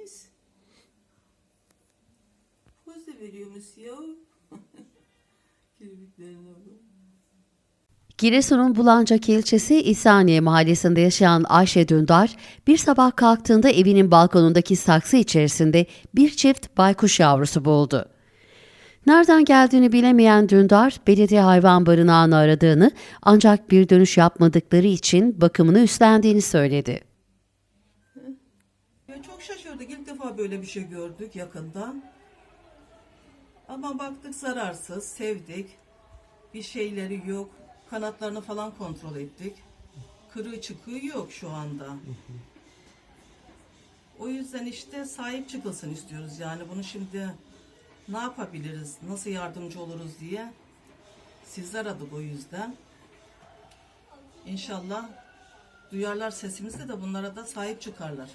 Deniz. Poz da ya. Kirpiklerine bak. Giresun'un Bulancak ilçesi İhsaniye mahallesinde yaşayan Ayşe Dündar, bir sabah kalktığında evinin balkonundaki saksı içerisinde bir çift baykuş yavrusu buldu. Nereden geldiğini bilemeyen Dündar, belediye hayvan barınağını aradığını ancak bir dönüş yapmadıkları için bakımını üstlendiğini söyledi. Ya çok şaşırdık. İlk defa böyle bir şey gördük yakında. Ama baktık zararsız, sevdik. Bir şeyleri yok. Kanatlarını falan kontrol ettik. Kırığı çıkığı yok şu anda. O yüzden işte sahip çıkılsın istiyoruz yani. Bunu şimdi ne yapabiliriz, nasıl yardımcı oluruz diye sizler aradık o yüzden. İnşallah duyarlar sesimizi de bunlara da sahip çıkarlar.